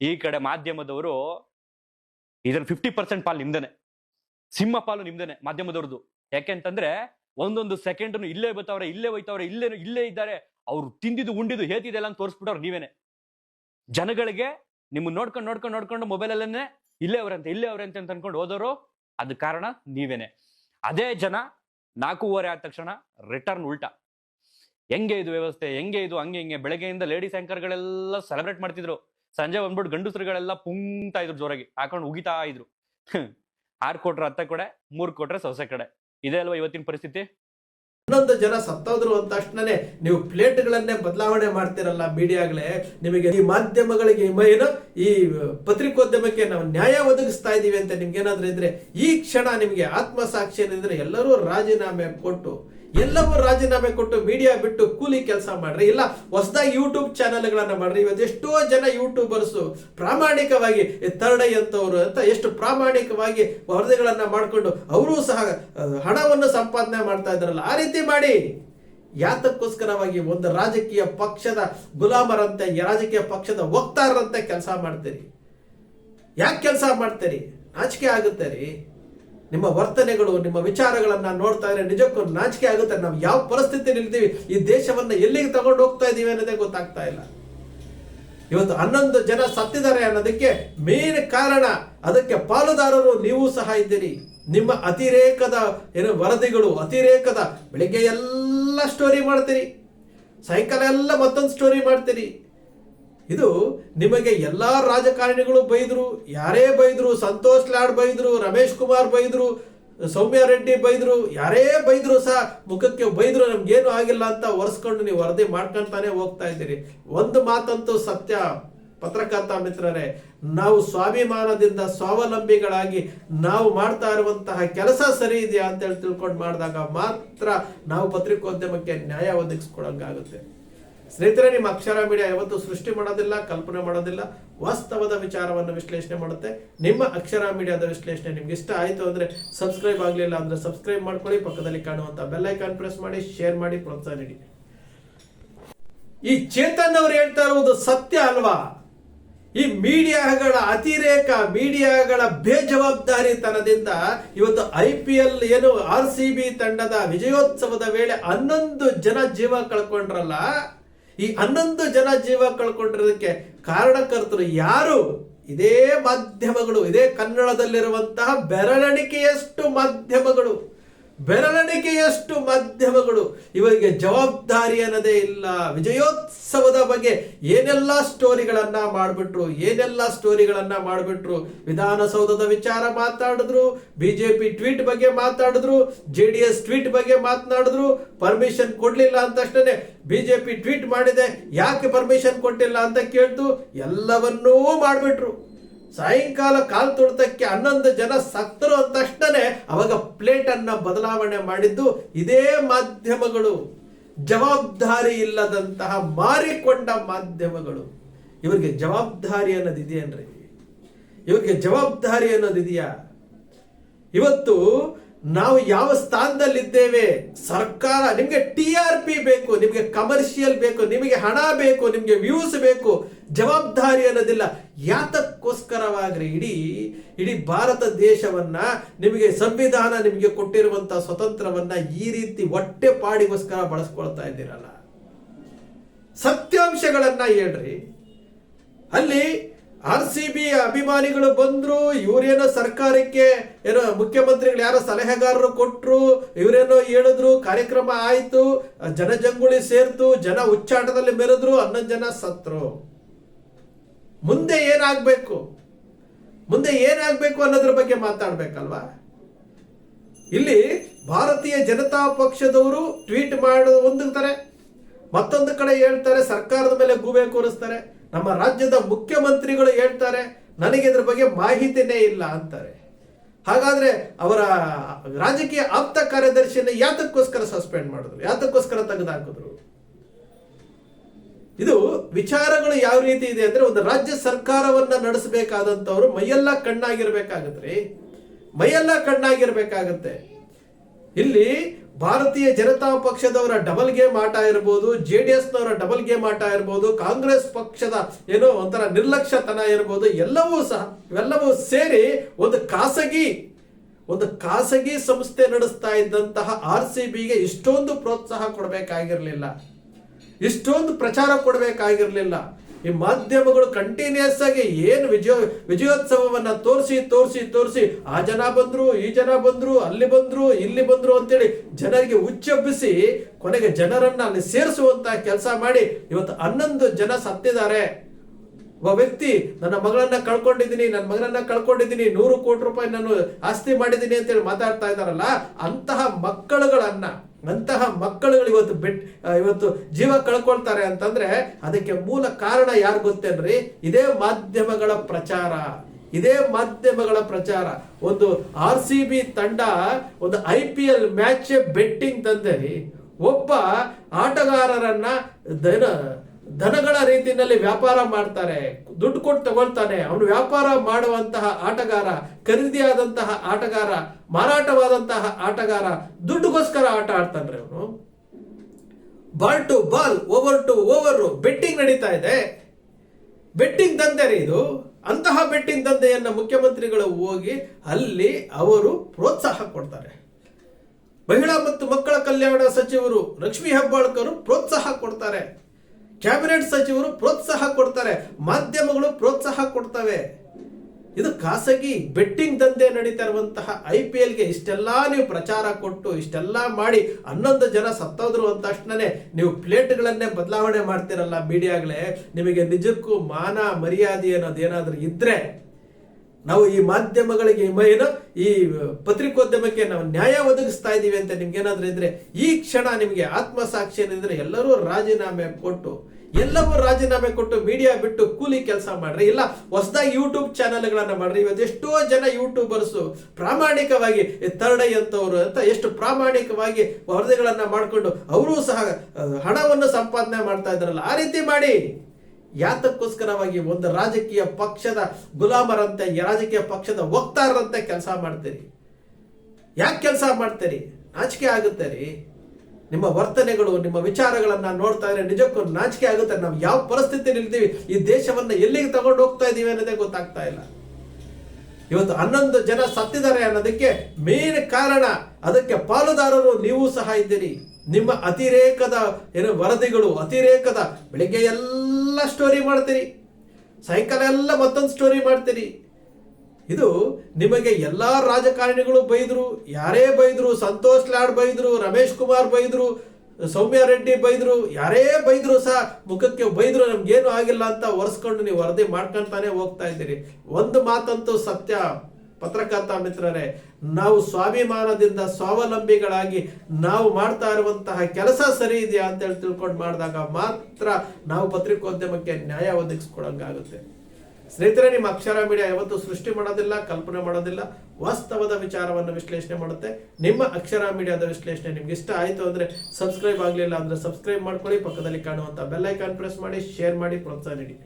ಈ ಕಡೆ ಮಾಧ್ಯಮದವರು ಇದ್ರ ಫಿಫ್ಟಿ ಪರ್ಸೆಂಟ್ ಪಾಲು ನಿಮ್ದೇನೆ. ಸಿಂಹ ಪಾಲು ನಿಮ್ದೇನೆ ಮಾಧ್ಯಮದವ್ರದ್ದು. ಯಾಕೆಂತಂದ್ರೆ ಒಂದೊಂದು ಸೆಕೆಂಡ್ ಇಲ್ಲೇ ಬತ್ತವ್ರೆ, ಇಲ್ಲೇ ಹೋಯ್ತವ್ರೆ ಇಲ್ಲೇ ಇಲ್ಲೇ ಇದ್ದಾರೆ. ಅವ್ರು ತಿಂದಿದ್ದು, ಉಂಡಿದ್ದು ಹೇತಿದೆಲ್ಲ ಅಂತ ತೋರಿಸ್ಬಿಟ್ಟವ್ರು ನೀವೇನೆ. ಜನಗಳಿಗೆ ನಿಮ್ಮ ನೋಡ್ಕೊಂಡು ನೋಡ್ಕೊಂಡು ನೋಡ್ಕೊಂಡು ಮೊಬೈಲಲ್ಲೇ ಇಲ್ಲೇ ಅವ್ರಂತೆ ಇಲ್ಲೇ ಅವ್ರಂತೆ ಅಂತ ಅನ್ಕೊಂಡು ಹೋದವರು ಅದ್ ಕಾರಣ ನೀವೇನೆ. ಅದೇ ಜನ ನಾಲ್ಕೂವರೆ ಆದ ತಕ್ಷಣ ರಿಟರ್ನ್ ಉಲ್ಟಾ. ಹೆಂಗೆ ಇದು ವ್ಯವಸ್ಥೆ, ಹೆಂಗೆ ಇದು, ಹಂಗೆ ಹಿಂಗೆ. ಬೆಳಗ್ಗೆಯಿಂದ ಲೇಡೀಸ್ ಆಂಕರ್ಗಳೆಲ್ಲ ಸೆಲೆಬ್ರೇಟ್ ಮಾಡ್ತಿದ್ರು. ಸಂಜೆ ಬಂದ್ಬಿಟ್ಟು ಗಂಡಸರುಗಳೆಲ್ಲ ಪುಂಗ್ತಾ ಇದ್ರು ಜೋರಾಗಿ, ಹಾಕೊಂಡು ಉಗಿತಾ ಇದ್ರು. ಆರ್ ಕೊಟ್ರೆ ಹತ್ತ ಕಡೆ, ಮೂರ್ ಕೊಟ್ರೆ ಸೊಸೆ ಕಡೆ. ಇದೇ ಅಲ್ವಾ ಇವತ್ತಿನ ಪರಿಸ್ಥಿತಿ? ಇನ್ನೊಂದು ಜನ ಸತ್ತೋದ್ರು ಅಂತ ತಕ್ಷಣನೇ ನೀವು ಪ್ಲೇಟ್ಗಳನ್ನೇ ಬದಲಾವಣೆ ಮಾಡ್ತಿರಲ್ಲ ಮೀಡಿಯಾಗಳೇ, ನಿಮಗೆ ಈ ಮಾಧ್ಯಮಗಳಿಗೆ ಏನು ಈ ಪತ್ರಿಕೋದ್ಯಮಕ್ಕೆ ನಾವು ನ್ಯಾಯ ಒದಗಿಸ್ತಾ ಇದೀವಿ ಅಂತ ನಿಮ್ಗೆ ಏನಾದ್ರೂ ಇದ್ರೆ, ಈ ಕ್ಷಣ ನಿಮಗೆ ಆತ್ಮಸಾಕ್ಷಿ ಏನಿದ್ರೆ ಎಲ್ಲರೂ ರಾಜೀನಾಮೆ ಕೊಟ್ಟು ಎಲ್ಲವೂ ರಾಜೀನಾಮೆ ಕೊಟ್ಟು ಮೀಡಿಯಾ ಬಿಟ್ಟು ಕೂಲಿ ಕೆಲಸ ಮಾಡ್ರಿ. ಇಲ್ಲ, ಹೊಸದಾಗಿ ಯೂಟ್ಯೂಬ್ ಚಾನೆಲ್ಗಳನ್ನ ಮಾಡ್ರಿ. ಇವತ್ತು ಎಷ್ಟೋ ಜನ ಯೂಟ್ಯೂಬರ್ಸ್ ಪ್ರಾಮಾಣಿಕವಾಗಿ ಥರ್ಡ್ ಅಂತವರು ಅಂತ ಎಷ್ಟು ಪ್ರಾಮಾಣಿಕವಾಗಿ ವರದಿಗಳನ್ನ ಮಾಡಿಕೊಂಡು ಅವರು ಸಹ ಹಣವನ್ನು ಸಂಪಾದನೆ ಮಾಡ್ತಾ ಇದ್ರಲ್ಲ ಆ ರೀತಿ ಮಾಡಿ. ಯಾತಕ್ಕೋಸ್ಕರವಾಗಿ ಒಂದು ರಾಜಕೀಯ ಪಕ್ಷದ ಗುಲಾಮರಂತೆ ರಾಜಕೀಯ ಪಕ್ಷದ ವಕ್ತಾರರಂತೆ ಕೆಲಸ ಮಾಡ್ತೀರಿ? ಯಾಕೆ ಕೆಲಸ ಮಾಡ್ತೀರಿ? ನಾಚಿಕೆ ಆಗುತ್ತೆ ರೀ. ನಿಮ್ಮ ವರ್ತನೆಗಳು, ನಿಮ್ಮ ವಿಚಾರಗಳನ್ನು ನೋಡ್ತಾ ಇದ್ರೆ ನಿಜಕ್ಕೂ ನಾಚಿಕೆ ಆಗುತ್ತೆ. ನಾವು ಯಾವ ಪರಿಸ್ಥಿತಿ ನಿಲ್ತೀವಿ ಈ ದೇಶವನ್ನ ಎಲ್ಲಿಗೆ ತಗೊಂಡು ಹೋಗ್ತಾ ಇದೀವಿ ಅನ್ನೋದೇ ಗೊತ್ತಾಗ್ತಾ ಇಲ್ಲ. ಇವತ್ತು ಹನ್ನೊಂದು ಜನ ಸತ್ತಿದ್ದಾರೆ ಅನ್ನೋದಕ್ಕೆ ಮೇನ್ ಕಾರಣ, ಅದಕ್ಕೆ ಪಾಲುದಾರರು ನೀವು ಸಹ ಇದ್ದೀರಿ. ನಿಮ್ಮ ಅತಿರೇಕದ ಏನು ವರದಿಗಳು, ಅತಿರೇಕದ ಬೆಳಿಗ್ಗೆ ಎಲ್ಲ ಸ್ಟೋರಿ ಮಾಡ್ತೀರಿ. ಸಾಯಂಕಾಲ ಎಲ್ಲ ಮತ್ತೊಂದು ಸ್ಟೋರಿ ಮಾಡ್ತೀರಿ. ಇದು ನಿಮಗೆ ಎಲ್ಲಾ ರಾಜಕಾರಣಿಗಳು ಬೈದ್ರು, ಯಾರೇ ಬೈದ್ರು, ಸಂತೋಷ್ ಲಾಡ್ ಬೈದ್ರು, ರಮೇಶ್ ಕುಮಾರ್ ಬೈದ್ರು, ಸೌಮ್ಯ ರೆಡ್ಡಿ ಬೈದ್ರು, ಯಾರೇ ಬೈದ್ರು ಸಹ ಮುಖಕ್ಕೆ ಬೈದ್ರು, ನಮ್ಗೇನು ಆಗಿಲ್ಲ ಅಂತ ಒರೆಸ್ಕೊಂಡು ನೀವು ವರದಿ ಮಾಡ್ಕೊಂತಾನೆ ಹೋಗ್ತಾ ಇದ್ದೀರಿ. ಒಂದು ಮಾತಂತೂ ಸತ್ಯ. ಪತ್ರಕರ್ತ ಮಿತ್ರರೇ, ನಾವು ಸ್ವಾಭಿಮಾನದಿಂದ ಸ್ವಾವಲಂಬಿಗಳಾಗಿ ನಾವು ಮಾಡ್ತಾ ಇರುವಂತಹ ಕೆಲಸ ಸರಿ ಇದೆಯಾ ಅಂತೇಳಿ ತಿಳ್ಕೊಂಡು ಮಾಡಿದಾಗ ಮಾತ್ರ ನಾವು ಪತ್ರಿಕೋದ್ಯಮಕ್ಕೆ ನ್ಯಾಯ ಒದಗಿಸ್ಕೊಡಂಗಾಗುತ್ತೆ. ಸ್ನೇಹಿತರೆ, ನಿಮ್ಮ ಅಕ್ಷರ ಮೀಡಿಯಾ ಯಾವತ್ತು ಸೃಷ್ಟಿ ಮಾಡೋದಿಲ್ಲ, ಕಲ್ಪನೆ ಮಾಡೋದಿಲ್ಲ, ವಾಸ್ತವದ ವಿಚಾರವನ್ನು ವಿಶ್ಲೇಷಣೆ ಮಾಡುತ್ತೆ. ನಿಮ್ಮ ಅಕ್ಷರ ಮೀಡಿಯಾದ ವಿಶ್ಲೇಷಣೆ ನಿಮ್ಗೆ ಇಷ್ಟ ಆಯಿತು ಅಂದ್ರೆ ಸಬ್ಸ್ಕ್ರೈಬ್ ಆಗಲಿಲ್ಲ ಅಂದ್ರೆ ಸಬ್ಸ್ಕ್ರೈಬ್ ಮಾಡ್ಕೊಳ್ಳಿ. ಪಕ್ಕದಲ್ಲಿ ಕಾಣುವಂತ ಬೆಲ್ ಐಕಾನ್ ಪ್ರೆಸ್ ಮಾಡಿ, ಶೇರ್ ಮಾಡಿ, ಪ್ರೋತ್ಸಾಹ ನೀಡಿ. ಈ ಚೇತನ್ ಅವರು ಹೇಳ್ತಾ ಇರುವುದು ಸತ್ಯ ಅಲ್ವಾ? ಈ ಮೀಡಿಯಾಗಳ ಅತಿರೇಕ, ಮೀಡಿಯಾಗಳ ಬೇಜವಾಬ್ದಾರಿತನದಿಂದ ಇವತ್ತು ಐ ಪಿ ಎಲ್ ಏನು ಆರ್ ಸಿ ಬಿ ತಂಡದ ವಿಜಯೋತ್ಸವದ ವೇಳೆ ಹನ್ನೊಂದು ಜನ ಜೀವ ಕಳ್ಕೊಂಡ್ರಲ್ಲ ಈ ಹನ್ನೊಂದು ಜನ ಜೀವ ಕಳ್ಕೊಂಡಿರೋದಕ್ಕೆ ಕಾರಣಕರ್ತರು ಯಾರು? ಇದೇ ಮಾಧ್ಯಮಗಳು ಇದೇ ಕನ್ನಡದಲ್ಲಿರುವಂತಹ ಬೆರಳೆಣಿಕೆಯಷ್ಟು ಮಾಧ್ಯಮಗಳು. ಬೆರಳೆಣಿಕೆಯಷ್ಟು ಮಾಧ್ಯಮಗಳು ಇವರಿಗೆ ಜವಾಬ್ದಾರಿ ಅನ್ನೋದೇ ಇಲ್ಲ. ವಿಜಯೋತ್ಸವದ ಬಗ್ಗೆ ಏನೆಲ್ಲ ಸ್ಟೋರಿಗಳನ್ನ ಮಾಡಿಬಿಟ್ರು, ಏನೆಲ್ಲ ಸ್ಟೋರಿಗಳನ್ನ ಮಾಡಿಬಿಟ್ರು? ವಿಧಾನಸೌಧದ ವಿಚಾರ ಮಾತಾಡಿದ್ರು, ಬಿಜೆಪಿ ಟ್ವೀಟ್ ಬಗ್ಗೆ ಮಾತಾಡಿದ್ರು, ಜೆ ಡಿ ಎಸ್ ಟ್ವೀಟ್ ಬಗ್ಗೆ ಮಾತನಾಡಿದ್ರು, ಪರ್ಮಿಷನ್ ಕೊಡ್ಲಿಲ್ಲ ಅಂತ ತಕ್ಷಣ ಬಿಜೆಪಿ ಟ್ವೀಟ್ ಮಾಡಿದೆ, ಯಾಕೆ ಪರ್ಮಿಷನ್ ಕೊಟ್ಟಿಲ್ಲ ಅಂತ ಕೇಳ್ತು ಎಲ್ಲವನ್ನೂ ಮಾಡಿಬಿಟ್ರು. ಸಾಯಂಕಾಲ ಕಾಲ್ ತುಳಿತಕ್ಕೆ ಹನ್ನೊಂದು ಜನ ಸತ್ತರು ಅಂದ ತಕ್ಷಣನೇ ಅವಾಗ ಪ್ಲೇಟ್ ಅನ್ನ ಬದಲಾವಣೆ ಮಾಡಿದ್ದು ಇದೇ ಮಾಧ್ಯಮಗಳು. ಜವಾಬ್ದಾರಿ ಇಲ್ಲದಂತಹ ಮಾರಿಕೊಂಡ ಮಾಧ್ಯಮಗಳು. ಇವರಿಗೆ ಜವಾಬ್ದಾರಿ ಅನ್ನೋದು ಇದೆಯೇನ್ರಿ? ಇವರಿಗೆ ಜವಾಬ್ದಾರಿ ಅನ್ನೋದಿದೆಯಾ ಇವತ್ತು ನಾವು ಯಾವ ಸ್ಥಾನದಲ್ಲಿದ್ದೇವೆ? ಸರ್ಕಾರ, ನಿಮಗೆ ಟಿ ಆರ್ ಪಿ ಬೇಕು, ನಿಮಗೆ ಕಮರ್ಷಿಯಲ್ ಬೇಕು, ನಿಮಗೆ ಹಣ ಬೇಕು, ನಿಮಗೆ ವ್ಯೂಸ್ ಬೇಕು, ಜವಾಬ್ದಾರಿ ಅನ್ನೋದಿಲ್ಲ. ಯಾತಕ್ಕೋಸ್ಕರವಾಗ್ರಿ? ಇಡೀ ಇಡೀ ಭಾರತ ದೇಶವನ್ನ ನಿಮಗೆ ಸಂವಿಧಾನ ನಿಮಗೆ ಕೊಟ್ಟಿರುವಂತಹ ಸ್ವತಂತ್ರವನ್ನ ಈ ರೀತಿ ಹೊಟ್ಟೆ ಪಾಡಿಗೋಸ್ಕರ ಬಳಸ್ಕೊಳ್ತಾ ಇದ್ದೀರಲ್ಲ. ಸತ್ಯಾಂಶಗಳನ್ನ ಹೇಳ್ರಿ. ಅಲ್ಲಿ ಆರ್ ಸಿ ಬಿ ಅಭಿಮಾನಿಗಳು ಬಂದ್ರು, ಇವರೇನೋ ಸರ್ಕಾರಕ್ಕೆ ಏನೋ ಮುಖ್ಯಮಂತ್ರಿಗಳು ಯಾರೋ ಸಲಹೆಗಾರರು ಕೊಟ್ರು, ಇವರೇನೋ ಹೇಳಿದ್ರು, ಕಾರ್ಯಕ್ರಮ ಆಯಿತು ಜನಜಂಗುಳಿ ಸೇರ್ತು, ಜನ ಉಚ್ಚಾಟದಲ್ಲಿ ಮೆರೆದ್ರು, ಹನ್ನೊಂದು ಜನ ಸತ್ರು ಮುಂದೆ ಏನಾಗಬೇಕು? ಮುಂದೆ ಏನಾಗಬೇಕು ಅನ್ನೋದ್ರ ಬಗ್ಗೆ ಮಾತಾಡ್ಬೇಕಲ್ವಾ? ಇಲ್ಲಿ ಭಾರತೀಯ ಜನತಾ ಪಕ್ಷದವರು ಟ್ವೀಟ್ ಮಾಡೋದು ಒಂದು ಮತ್ತೊಂದು ಕಡೆ ಹೇಳ್ತಾರೆ, ಸರ್ಕಾರದ ಮೇಲೆ ಗೂಬೆ ಕೂರಿಸ್ತಾರೆ. ನಮ್ಮ ರಾಜ್ಯದ ಮುಖ್ಯಮಂತ್ರಿಗಳು ಹೇಳ್ತಾರೆ, ನನಗೆ ಇದ್ರ ಬಗ್ಗೆ ಮಾಹಿತಿನೇ ಇಲ್ಲ ಅಂತಾರೆ. ಹಾಗಾದ್ರೆ ಅವರ ರಾಜಕೀಯ ಆಪ್ತ ಕಾರ್ಯದರ್ಶಿನ ಯಾತಕ್ಕೋಸ್ಕರ ಸಸ್ಪೆಂಡ್ ಮಾಡಿದ್ರು? ಯಾತಕ್ಕೋಸ್ಕರ ತೆಗೆದುಹಾಕಿದ್ರು? ಇದು ವಿಚಾರಗಳು ಯಾವ ರೀತಿ ಇದೆ ಅಂದ್ರೆ ಒಂದು ರಾಜ್ಯ ಸರ್ಕಾರವನ್ನ ನಡೆಸಬೇಕಾದಂತವ್ರು ಮೈಯೆಲ್ಲ ಕಣ್ಣಾಗಿರ್ಬೇಕಾಗತ್ರಿ ಮೈಯೆಲ್ಲ ಕಣ್ಣಾಗಿರ್ಬೇಕಾಗತ್ತೆ. ಇಲ್ಲಿ ಭಾರತೀಯ ಜನತಾ ಪಕ್ಷದವರ ಡಬಲ್ ಗೇಮ್ ಆಟ ಇರ್ಬೋದು, ಜೆ ಡಿ ಎಸ್ನವರ ಡಬಲ್ ಗೇಮ್ ಆಟ ಇರ್ಬೋದು, ಕಾಂಗ್ರೆಸ್ ಪಕ್ಷದ ಏನೋ ಒಂಥರ ನಿರ್ಲಕ್ಷ್ಯತನ ಇರ್ಬೋದು, ಎಲ್ಲವೂ ಸಹ ಇವೆಲ್ಲವೂ ಸೇರಿ ಒಂದು ಖಾಸಗಿ ಒಂದು ಖಾಸಗಿ ಸಂಸ್ಥೆ ನಡೆಸ್ತಾ ಇದ್ದಂತಹ ಆರ್ ಸಿ ಬಿಗೆ ಇಷ್ಟೊಂದು ಪ್ರೋತ್ಸಾಹ ಕೊಡಬೇಕಾಗಿರಲಿಲ್ಲ. ಇಷ್ಟೊಂದು ಪ್ರಚಾರ ಕೊಡಬೇಕಾಗಿರಲಿಲ್ಲ. ಈ ಮಾಧ್ಯಮಗಳು ಕಂಟಿನ್ಯೂಸ್ ಆಗಿ ಏನು ವಿಜಯ, ವಿಜಯೋತ್ಸವವನ್ನ ತೋರಿಸಿ ತೋರಿಸಿ ತೋರಿಸಿ, ಆ ಜನ ಬಂದ್ರು, ಈ ಜನ ಬಂದ್ರು, ಅಲ್ಲಿ ಬಂದ್ರು, ಇಲ್ಲಿ ಬಂದ್ರು ಅಂತೇಳಿ ಜನರಿಗೆ ಉಚ್ಚೆಬ್ಬಿಸಿ ಕೊನೆಗೆ ಜನರನ್ನ ಅಲ್ಲಿ ಸೇರಿಸುವಂತ ಕೆಲಸ ಮಾಡಿ ಇವತ್ತು ಹನ್ನೊಂದು ಜನ ಸತ್ತಿದ್ದಾರೆ. ಒಬ್ಬ ವ್ಯಕ್ತಿ, ನನ್ನ ಮಗಳನ್ನ ಕಳ್ಕೊಂಡಿದ್ದೀನಿ ನನ್ನ ಮಗಳನ್ನ ಕಳ್ಕೊಂಡಿದ್ದೀನಿ, ನೂರು ಕೋಟಿ ರೂಪಾಯಿ ನಾನು ಆಸ್ತಿ ಮಾಡಿದ್ದೀನಿ ಅಂತೇಳಿ ಮಾತಾಡ್ತಾ ಇದ್ದಾರಲ್ಲ, ಅಂತಹ ಮಕ್ಕಳುಗಳನ್ನ, ಅಂತಹ ಮಕ್ಕಳುಗಳು ಇವತ್ತು ಬೆಟ್ ಇವತ್ತು ಜೀವ ಕಳ್ಕೊಳ್ತಾರೆ ಅಂತಂದ್ರೆ ಅದಕ್ಕೆ ಮೂಲ ಕಾರಣ ಯಾರು ಗೊತ್ತೇನ್ರಿ? ಇದೇ ಮಾಧ್ಯಮಗಳ ಪ್ರಚಾರ, ಇದೇ ಮಾಧ್ಯಮಗಳ ಪ್ರಚಾರ. ಒಂದು ಆರ್ ಸಿ ಬಿ ತಂಡ, ಒಂದು I P L match betting ತಂದೆ ಒಬ್ಬ ಆಟಗಾರರನ್ನ ದನಗಳ ರೀತಿಯಲ್ಲಿ ವ್ಯಾಪಾರ ಮಾಡ್ತಾರೆ, ದುಡ್ಡು ಕೊಟ್ಟು ತಗೊಳ್ತಾನೆ. ಅವನು ವ್ಯಾಪಾರ ಮಾಡುವಂತಹ ಆಟಗಾರ, ಖರೀದಿಯಾದಂತಹ ಆಟಗಾರ, ಮಾರಾಟವಾದಂತಹ ಆಟಗಾರ, ದುಡ್ಡುಗೋಸ್ಕರ ಆಟ ಆಡ್ತಾನ್ರಿ ಅವನು. Ball to ball, over to over, betting ನಡೀತಾ ಇದೆ. ಬೆಟ್ಟಿಂಗ್ ದಂಧೆ ರೀ ಇದು. ಅಂತಹ ಬೆಟ್ಟಿಂಗ್ ದಂಧೆಯನ್ನ ಮುಖ್ಯಮಂತ್ರಿಗಳು ಹೋಗಿ ಅಲ್ಲಿ ಅವರು ಪ್ರೋತ್ಸಾಹ ಕೊಡ್ತಾರೆ. ಮಹಿಳಾ ಮತ್ತು ಮಕ್ಕಳ ಕಲ್ಯಾಣ ಸಚಿವರು ಲಕ್ಷ್ಮೀ ಹೆಬ್ಬಾಳ್ಕರ್ ಪ್ರೋತ್ಸಾಹ ಕೊಡ್ತಾರೆ. ಕ್ಯಾಬಿನೆಟ್ ಸಚಿವರು ಪ್ರೋತ್ಸಾಹ ಕೊಡ್ತಾರೆ, ಮಾಧ್ಯಮಗಳು ಪ್ರೋತ್ಸಾಹ ಕೊಡ್ತವೆ. ಇದು ಖಾಸಗಿ ಬೆಟ್ಟಿಂಗ್ ದಂಧೆ ನಡೀತಾ ಇರುವಂತಹ ಐ ಪಿ ಎಲ್ಗೆ ಇಷ್ಟೆಲ್ಲಾ ನೀವು ಪ್ರಚಾರ ಕೊಟ್ಟು, ಇಷ್ಟೆಲ್ಲ ಮಾಡಿ, ಹನ್ನೊಂದು ಜನ ಸತ್ತೋದ್ರು ಅಂದ ತಕ್ಷಣನೇ ನೀವು ಪ್ಲೇಟ್ಗಳನ್ನೇ ಬದಲಾವಣೆ ಮಾಡ್ತಿರಲ್ಲ ಮೀಡಿಯಾಗಳೇ, ನಿಮಗೆ ನಿಜಕ್ಕೂ ಮಾನ ಮರ್ಯಾದೆ ಅನ್ನೋದು ಏನಾದ್ರೂ ಇದ್ರೆ ನಾವು ಈ ಮಾಧ್ಯಮಗಳಿಗೆ ಏನು ಈ ಪತ್ರಿಕೋದ್ಯಮಕ್ಕೆ ನಾವು ನ್ಯಾಯ ಒದಗಿಸ್ತಾ ಇದ್ದೀವಿ ಅಂತ ನಿಮ್ಗೇನಾದ್ರೂ ಇದ್ರೆ, ಈ ಕ್ಷಣ ನಿಮಗೆ ಆತ್ಮಸಾಕ್ಷಿ ಏನಿದ್ರೆ ಎಲ್ಲರೂ ರಾಜೀನಾಮೆ ಕೊಟ್ಟು, ಎಲ್ಲವೂ ರಾಜೀನಾಮೆ ಕೊಟ್ಟು ಮೀಡಿಯಾ ಬಿಟ್ಟು ಕೂಲಿ ಕೆಲಸ ಮಾಡ್ರಿ. ಇಲ್ಲ, ಹೊಸದಾಗಿ ಯೂಟ್ಯೂಬ್ ಚಾನೆಲ್ಗಳನ್ನ ಮಾಡ್ರಿ. ಇವತ್ತು ಎಷ್ಟೋ ಜನ ಯೂಟ್ಯೂಬರ್ಸ್ ಪ್ರಾಮಾಣಿಕವಾಗಿ ಥರ್ಡ್ ಅಂತವರು ಅಂತ ಎಷ್ಟು ಪ್ರಾಮಾಣಿಕವಾಗಿ ವರದಿಗಳನ್ನ ಮಾಡಿಕೊಂಡು, ಅವರು ಸಹ ಹಣವನ್ನು ಸಂಪಾದನೆ ಮಾಡ್ತಾ ಇದ್ರಲ್ಲ. ಆ ರೀತಿ ಮಾಡಿ. ಯಾತಕ್ಕೋಸ್ಕರವಾಗಿ ಒಂದು ರಾಜಕೀಯ ಪಕ್ಷದ ಗುಲಾಮರಂತೆ ರಾಜಕೀಯ ಪಕ್ಷದ ವಕ್ತಾರರಂತೆ ಕೆಲಸ ಮಾಡ್ತೀರಿ. ಯಾಕೆ ಕೆಲಸ ಮಾಡ್ತೀರಿ? ನಾಚಿಕೆ ಆಗುತ್ತೆ ರೀ. ನಿಮ್ಮ ವರ್ತನೆಗಳು, ನಿಮ್ಮ ವಿಚಾರಗಳನ್ನ ನೋಡ್ತಾ ಇದ್ರೆ ನಿಜಕ್ಕೂ ನಾಚಿಕೆ ಆಗುತ್ತೆ. ನಾವು ಯಾವ ಪರಿಸ್ಥಿತಿ ನಿಲ್ತೀವಿ ಈ ದೇಶವನ್ನ ಎಲ್ಲಿಗೆ ತಗೊಂಡು ಹೋಗ್ತಾ ಇದೀವಿ ಅನ್ನೋದೇ ಗೊತ್ತಾಗ್ತಾ ಇಲ್ಲ. ಇವತ್ತು ಹನ್ನೊಂದು ಜನ ಸತ್ತಿದ್ದಾರೆ ಅನ್ನೋದಕ್ಕೆ ಮೇನ್ ಕಾರಣ, ಅದಕ್ಕೆ ಪಾಲುದಾರರು ನೀವು ಸಹ ಇದ್ದೀರಿ. ನಿಮ್ಮ ಅತಿರೇಕದ ಏನು ವರದಿಗಳು, ಅತಿರೇಕದ ಬೆಳಿಗ್ಗೆ ಎಲ್ಲ ಸ್ಟೋರಿ ಮಾಡ್ತೀರಿ. ಸಾಯಂಕಾಲ ಎಲ್ಲ ಮತ್ತೊಂದು ಸ್ಟೋರಿ ಮಾಡ್ತೀರಿ. ಇದು ನಿಮಗೆ ಎಲ್ಲ ರಾಜಕಾರಣಿಗಳು ಬೈದರು, ಯಾರೇ ಬೈದರು, ಸಂತೋಷ್ ಲಾಡ್ ಬೈದ್ರು, ರಮೇಶ್ ಕುಮಾರ್ ಬೈದರು, ಸೌಮ್ಯ ರೆಡ್ಡಿ ಬೈದರು, ಯಾರೇ ಬೈದರು ಸಹ ಮುಖಕ್ಕೆ ಬೈದರು, ನಮ್ಗೇನು ಆಗಿಲ್ಲ ಅಂತ ಒರೆಸ್ಕೊಂಡು ನೀವು ವರದಿ ಮಾಡ್ಕೊಂತಾನೆ ಹೋಗ್ತಾ ಇದ್ದೀರಿ. ಒಂದು ಮಾತಂತೂ ಸತ್ಯ. ಪತ್ರಕರ್ತ ಮಿತ್ರರೇ, ನಾವು ಸ್ವಾಭಿಮಾನದಿಂದ ಸ್ವಾವಲಂಬಿಗಳಾಗಿ ನಾವು ಮಾಡ್ತಾ ಇರುವಂತಹ ಕೆಲಸ ಸರಿ ಇದೆಯಾ ಅಂತ ಹೇಳಿ ತಿಳ್ಕೊಂಡು ಮಾಡಿದಾಗ ಮಾತ್ರ ನಾವು ಪತ್ರಿಕೋದ್ಯಮಕ್ಕೆ ನ್ಯಾಯ ಒದಗಿಸ್ಕೊಡಂಗಾಗುತ್ತೆ. ಸ್ನೇಹಿತರೆ, ನಿಮ್ಮ ಅಕ್ಷರ ಮೀಡಿಯಾ ಯಾವತ್ತೂ ಸೃಷ್ಟಿ ಮಾಡೋದಿಲ್ಲ, ಕಲ್ಪನೆ ಮಾಡೋದಿಲ್ಲ, ವಾಸ್ತವದ ವಿಚಾರವನ್ನು ವಿಶ್ಲೇಷಣೆ ಮಾಡುತ್ತೆ. ನಿಮ್ಮ ಅಕ್ಷರ ಮೀಡಿಯಾದ ವಿಶ್ಲೇಷಣೆ ನಿಮ್ಗೆ ಇಷ್ಟ ಆಯಿತು ಅಂದ್ರೆ ಸಬ್ಸ್ಕ್ರೈಬ್ ಆಗಲಿಲ್ಲ ಅಂದ್ರೆ ಸಬ್ಸ್ಕ್ರೈಬ್ ಮಾಡ್ಕೊಳ್ಳಿ, ಪಕ್ಕದಲ್ಲಿ ಕಾಣುವಂತ ಬೆಲ್ ಐಕಾನ್ ಪ್ರೆಸ್ ಮಾಡಿ, ಶೇರ್ ಮಾಡಿ, ಪ್ರೋತ್ಸಾಹ ನೀಡಿ.